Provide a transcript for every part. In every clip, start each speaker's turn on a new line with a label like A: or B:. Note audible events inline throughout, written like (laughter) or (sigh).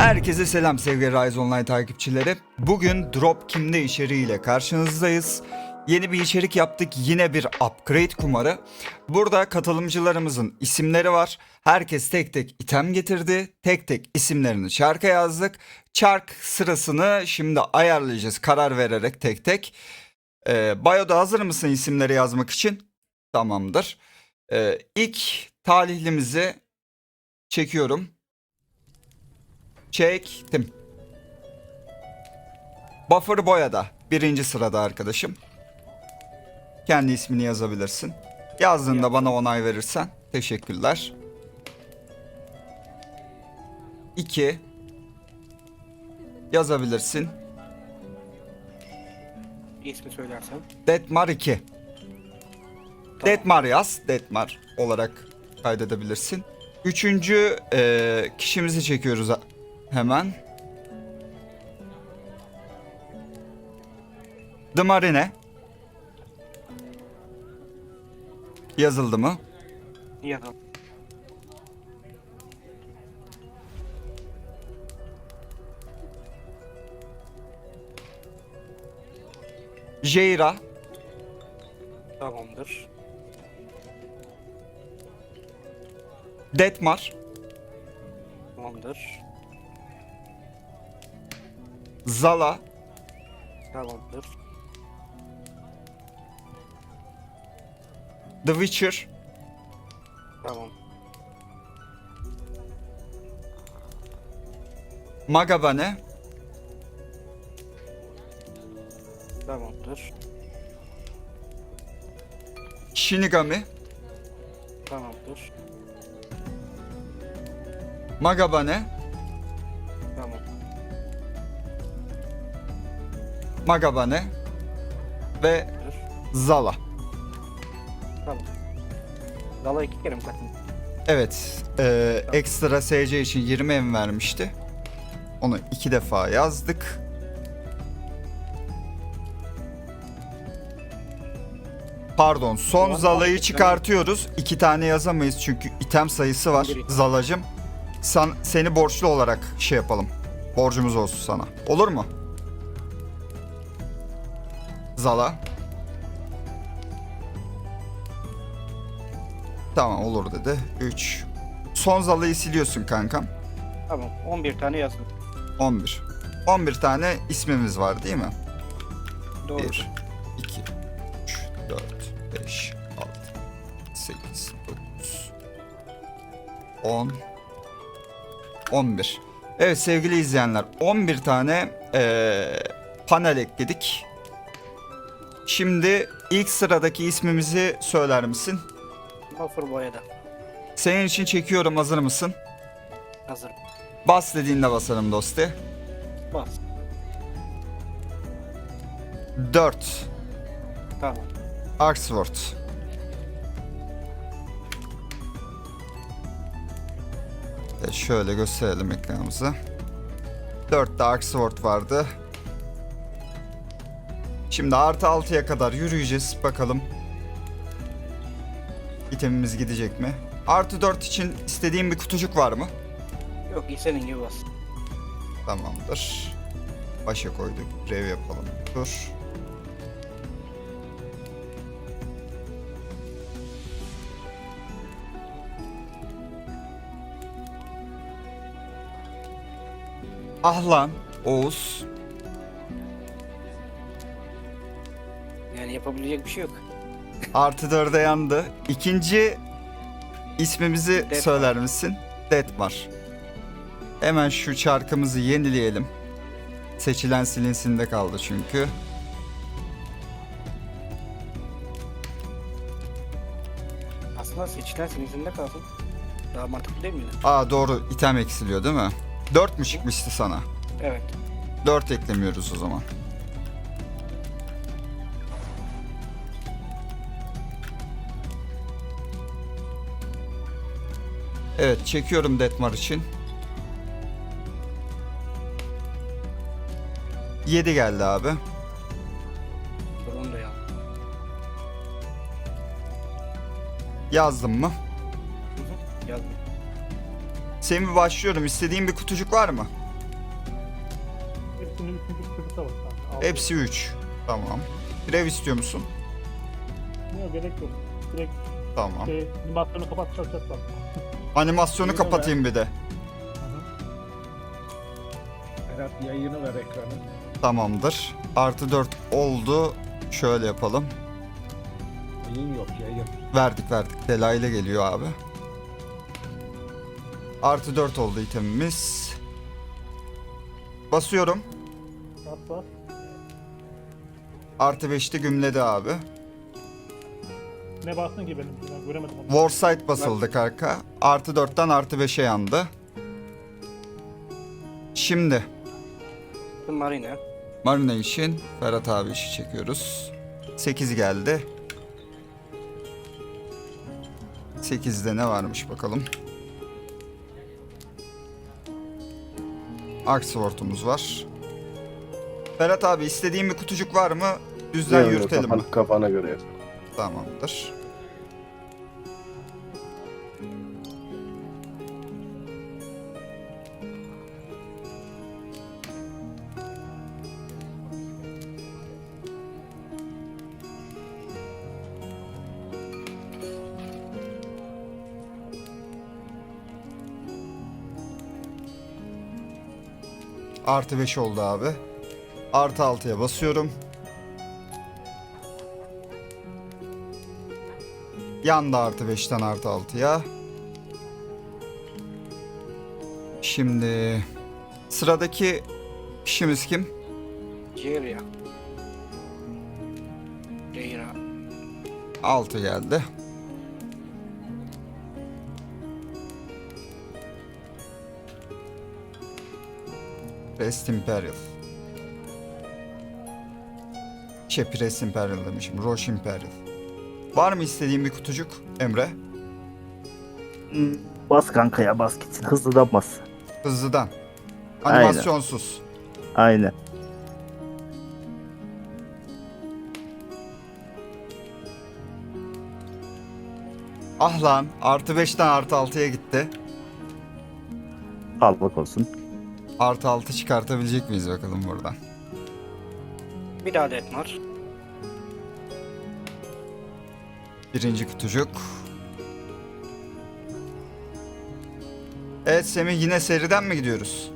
A: Herkese selam sevgili Rise Online takipçileri. Bugün Drop Kim'de içeriğiyle karşınızdayız. Yeni bir içerik yaptık. Yine bir upgrade kumarı. Burada katılımcılarımızın isimleri var. Herkes tek tek item getirdi. Tek tek isimlerini çarka yazdık. Çark sırasını şimdi ayarlayacağız karar vererek tek tek. Ee, Bayo'da hazır mısın isimleri yazmak için? Tamamdır. Ee, ilk talihlimizi çekiyorum. Çektim. Buffer Boya'da birinci sırada arkadaşım. Kendi ismini yazabilirsin. Yazdığında bana onay verirsen teşekkürler. 2 yazabilirsin.
B: İsmi söylersen.
A: Detmar 2. Detmar yaz. Detmar olarak kaydedebilirsin. Üçüncü eee, kişimizi çekiyoruz hemen. The Marine. Yazıldı mı?
B: Yazalım.
A: Jaira.
B: Tamamdır.
A: Detmar.
B: Tamamdır.
A: Zala.
B: Tamamdır.
A: The Witcher.
B: Tamam.
A: Magabane.
B: Tamamdır.
A: Shinigami.
B: Tamamdır.
A: Magabane. Magabane. Ve. Zala.
B: Tamam. Dala iki kere mi kattın?
A: Evet, e, ekstra SC için 20 em vermişti. Onu iki defa yazdık. Pardon, son Zala'yı çıkartıyoruz. İki tane yazamayız çünkü item sayısı var. Zalacım, sen, seni borçlu olarak şey yapalım. Borcumuz olsun sana. Olur mu? Zala. Tamam olur dedi. 3. Son Zala'yı siliyorsun kankam.
B: Tamam. 11 tane yazdım.
A: 11. 11 tane ismimiz var değil mi?
B: Doğru.
A: 1, 2, 3, 4, 5, 6, 8, 9, 10, 11. Evet sevgili izleyenler 11 tane eee, panel ekledik. Şimdi ilk sıradaki ismimizi söyler misin?
B: Buffer boyada.
A: Senin için çekiyorum hazır mısın?
B: Hazır.
A: Bas dediğinde basarım dosti.
B: Bas.
A: 4.
B: Tamam.
A: Oxford. E şöyle gösterelim ekranımıza. 4'te Oxford vardı. Şimdi artı 6'ya kadar yürüyeceğiz. Bakalım. İtemimiz gidecek mi? Artı 4 için istediğim bir kutucuk var mı?
B: Yok senin gibi bas.
A: Tamamdır. Başa koyduk. Rev yapalım. Dur. Ah lan Oğuz.
B: Yapabilecek bir şey yok.
A: Artı 4'e yandı. İkinci ismimizi
B: Detmar.
A: söyler misin? Detmar. Hemen şu çarkımızı yenileyelim. Seçilen silinsinde kaldı çünkü.
B: Aslında seçilen senin üzerinde kalsın. Daha mantıklı değil miydi?
A: Aa doğru item eksiliyor değil mi? 4 mü çıkmıştı sana?
B: Evet.
A: 4 eklemiyoruz o zaman. Evet çekiyorum Detmar için. 7 geldi abi.
B: Onu da yap.
A: Yazdım mı?
B: Yazdım.
A: Semih başlıyorum. İstediğin bir kutucuk var mı? Hepsinin üçüncü. Tamam. Hepsi 3. Tamam. Rev istiyor musun?
C: Yok gerek yok. Direkt
A: Tamam.
C: şey, kapat çat. (laughs)
A: Animasyonu kapatayım bir de.
D: Berat yayını ver ekranı.
A: Tamamdır. Artı 4 oldu. Şöyle yapalım.
D: Yayın yok yayın.
A: Verdik verdik. Dela ile geliyor abi. Artı 4 oldu itemimiz. Basıyorum.
C: Bas bas.
A: Artı 5'te gümledi abi.
C: Ne bastın ki benim? Ben göremedim onu.
A: Warsight basıldı kanka. Artı 4'ten artı 5'e yandı. Şimdi
B: Marine.
A: Marina için Ferhat abi işi çekiyoruz. 8 geldi. 8'de ne varmış bakalım. Aksworth'umuz var. Ferhat abi istediğin bir kutucuk var mı? Düzden
E: Yok, yok,
A: yürütelim mi?
E: kafana, kafana göre yap.
A: Tamamdır. Artı 5 oldu abi. Artı 6'ya basıyorum. Yandı artı 5'ten artı 6'ya. Şimdi sıradaki kişimiz kim?
B: Ciria. Reira.
A: 6 geldi. Rest Imperial. Şey Press Imperial demişim. Roche Imperial. Var mı istediğin bir kutucuk Emre?
F: Hmm, Bas kanka ya bas gitsin. Hızlıdan bas.
A: Hızlıdan.
F: Aynen.
A: Animasyonsuz.
F: Aynen.
A: Ah lan artı 5'ten artı 6'ya gitti.
F: Al bak olsun.
A: Artı 6 çıkartabilecek miyiz bakalım buradan.
B: Bir adet var.
A: Birinci kutucuk. Evet Semih yine seriden mi gidiyoruz?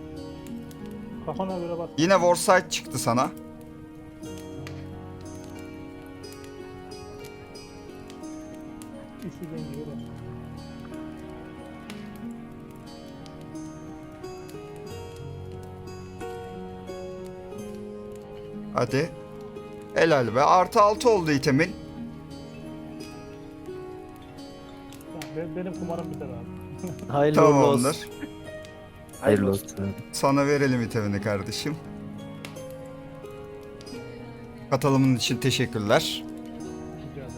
C: Kafana göre bas.
A: Yine Warsight çıktı sana.
C: Gibi bas.
A: Hadi. Helal be. Artı 6 oldu itemin.
C: Benim, kumarım biter abi. (laughs)
F: Hayırlı uğurlu
A: Tamamdır.
F: olsun. Hayırlı olsun.
A: Sana verelim itemini kardeşim. Katılımın için teşekkürler.
C: Rica ederim.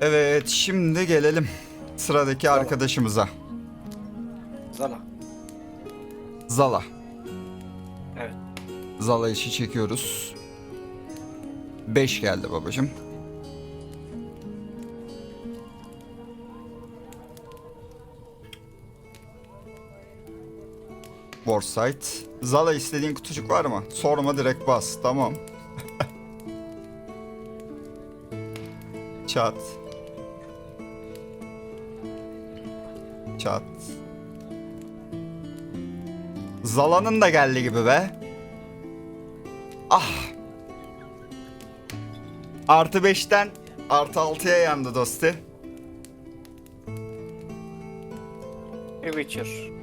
A: Evet şimdi gelelim sıradaki arkadaşımıza.
B: Zala.
A: Zala.
B: Evet.
A: Zala işi çekiyoruz. 5 geldi babacım. Warsight. Zala istediğin kutucuk var mı? Sorma direkt bas. Tamam. Çat. Çat. Zala'nın da geldi gibi be. Ah. Artı 5'ten artı 6'ya yandı dostu.
B: A Witcher.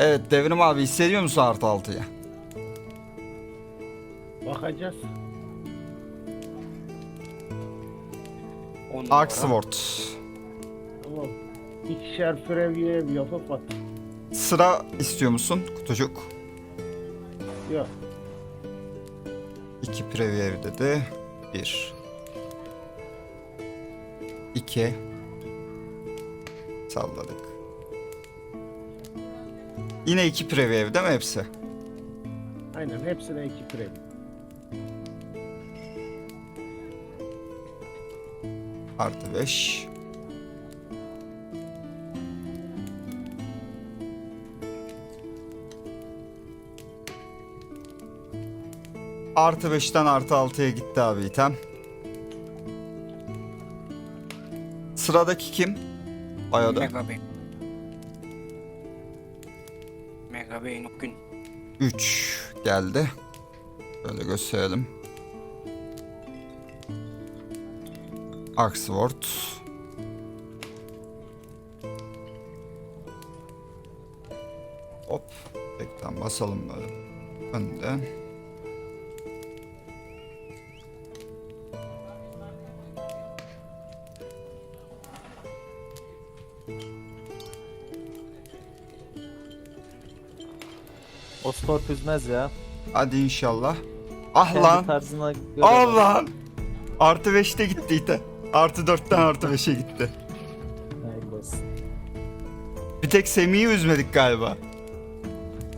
A: Evet Devrim abi hissediyor musun artı 6'ya?
D: Bakacağız.
B: On numara.
A: Oxford.
D: Tamam. İkişer preview yapıp bak.
A: Sıra istiyor musun kutucuk?
D: Yok.
A: 2 preview dedi. 1 2 Salladık. Yine 2 preview değil mi hepsi?
D: Aynen hepsine iki preview.
A: Artı 5 Artı 5'ten artı 6'ya gitti abi item. Sıradaki kim? Ayoda.
B: Mega Bey. Mega Bey gün.
A: 3 geldi. Böyle gösterelim. Oxford. Hop. Tekten basalım böyle. Önde.
E: Oscorp üzmez ya.
A: Hadi inşallah. Ah
E: Kendi
A: lan.
E: tarzına göre.
A: Ah lan. Artı 5'te gitti ite. Artı 4'ten artı 5'e gitti.
E: Hayırlı olsun.
A: Bir tek Semih'i üzmedik galiba.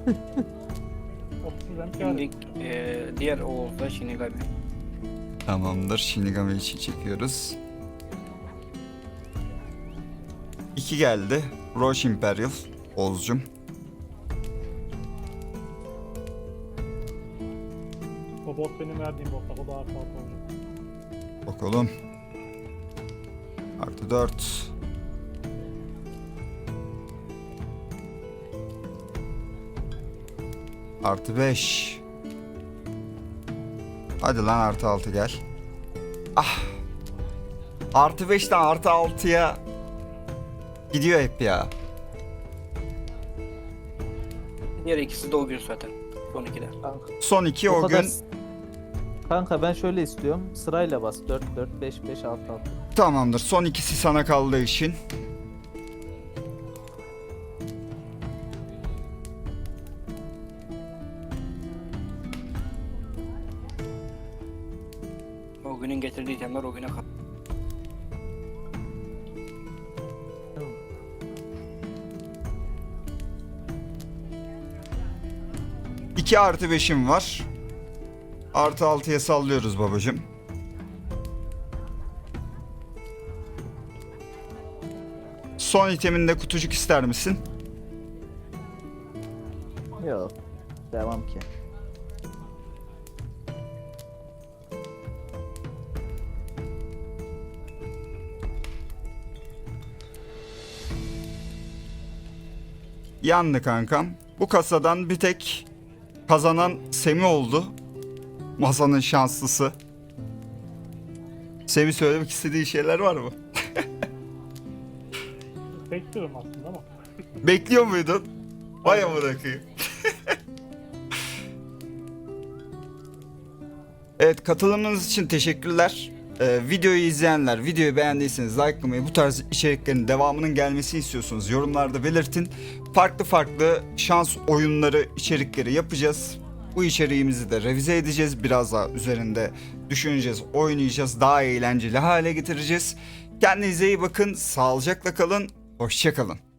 C: 30 hem
B: Şimdi eee diğer Oğuz da Shinigami.
A: Tamamdır. Shinigami için çekiyoruz. 2 geldi. Roche Imperial. Oğuzcum.
C: Bot benim verdiğim bot. O daha fazla olacak.
A: Bakalım. Artı 4. Artı 5. Hadi lan artı 6 gel. Ah. Artı 5'ten artı 6'ya gidiyor hep ya.
B: Diğer ikisi de o gün zaten. 12'de.
A: Son iki o,
E: O kadar...
A: gün
E: Kanka ben şöyle istiyorum. Sırayla bas. 4 4 5 5 6 6.
A: tamamdır. Son ikisi sana kaldığı için.
B: O günün getirdiği itemler o güne kal.
A: İki artı 5'im var. Artı 6'ya sallıyoruz babacım. Son iteminde kutucuk ister misin?
E: Yok. Devam ki.
A: Yandı kankam. Bu kasadan bir tek kazanan Semi oldu. Masanın şanslısı. Semi söylemek istediği şeyler var mı? (laughs)
C: Bekliyorum aslında ama. (laughs)
A: Bekliyor muydun? Vay amına koyayım. (laughs) evet katılımınız için teşekkürler. Ee, videoyu izleyenler, videoyu beğendiyseniz likelamayı, bu tarz içeriklerin devamının gelmesini istiyorsunuz yorumlarda belirtin. Farklı farklı şans oyunları, içerikleri yapacağız. Bu içeriğimizi de revize edeceğiz. Biraz daha üzerinde düşüneceğiz, oynayacağız. Daha eğlenceli hale getireceğiz. Kendinize iyi bakın, sağlıcakla kalın, hoşçakalın.